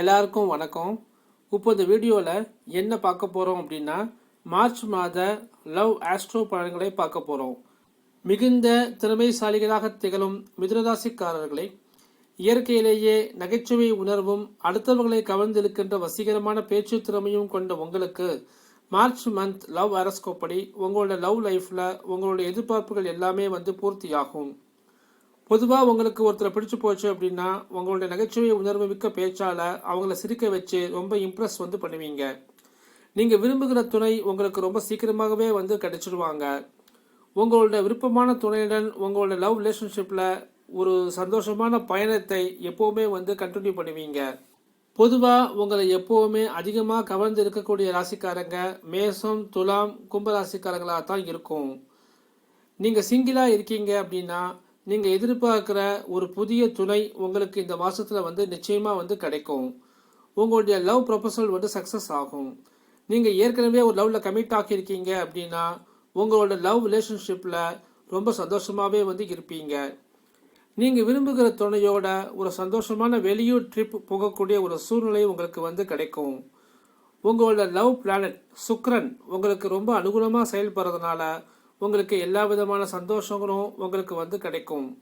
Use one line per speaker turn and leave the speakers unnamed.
எல்லாருக்கும் வணக்கம். இப்போ இந்த வீடியோவில் என்ன பார்க்க போகிறோம் அப்படின்னா மார்ச் மாத லவ் ஆஸ்ட்ரோ பலன்களை பார்க்க போகிறோம் மிகுந்த திறமைசாலிகளாக திகழும் மிதுனராசிக்காரர்களை இயற்கையிலேயே நகைச்சுவை உணர்வும் அடுத்தவர்களை கவர்ந்திருக்கின்ற வசீகரமான பேச்சு திறமையும் கொண்ட உங்களுக்கு மார்ச் மந்த் லவ் அரஸ்கோப்படி உங்களோட லவ் லைஃப்பில் உங்களோட எதிர்பார்ப்புகள் எல்லாமே வந்து பூர்த்தியாகும். பொதுவாக உங்களுக்கு ஒருத்தரை பிடிச்சு போச்சு அப்படின்னா உங்களுடைய நகைச்சுவை உணர்வு மிக்க பேச்சால் அவங்கள சிரிக்க வச்சு ரொம்ப இம்ப்ரெஸ் வந்து பண்ணுவீங்க. நீங்கள் விரும்புகிற துணை உங்களுக்கு ரொம்ப சீக்கிரமாகவே வந்து கிடைச்சிடுவாங்க உங்களோட விருப்பமான துணையுடன் உங்களோட லவ் ரிலேஷன்ஷிப்பில் ஒரு சந்தோஷமான பயணத்தை எப்போவுமே வந்து கண்டினியூ பண்ணுவீங்க. பொதுவாக உங்களை எப்போவுமே அதிகமாக கவர்ந்து இருக்கக்கூடிய ராசிக்காரங்க மேசம் துலாம் கும்ப ராசிக்காரங்களாக தான் இருக்கும். நீங்கள் சிங்கிளாக இருக்கீங்க அப்படின்னா நீங்கள் எதிர்பார்க்குற ஒரு புதிய துணை உங்களுக்கு இந்த மாதத்தில் வந்து நிச்சயமாக வந்து கிடைக்கும். உங்களுடைய லவ் ப்ரொபோசல் வந்து சக்ஸஸ் ஆகும். நீங்கள் ஏற்கனவே ஒரு லவ்வில் கமிட் ஆகியிருக்கீங்க அப்படின்னா உங்களோட லவ் ரிலேஷன்ஷிப்பில் ரொம்ப சந்தோஷமாகவே வந்து இருப்பீங்க. நீங்கள் விரும்புகிற துணையோட ஒரு சந்தோஷமான வெளியூர் ட்ரிப் போகக்கூடிய ஒரு சூழ்நிலை உங்களுக்கு வந்து கிடைக்கும். உங்களோட லவ் பிளானட் சுக்ரன் உங்களுக்கு ரொம்ப அனுகூலமாக செயல்படுறதுனால உங்களுக்கு எல்லா விதமான சந்தோஷங்களும் உங்களுக்கு வந்து கிடைக்கும்.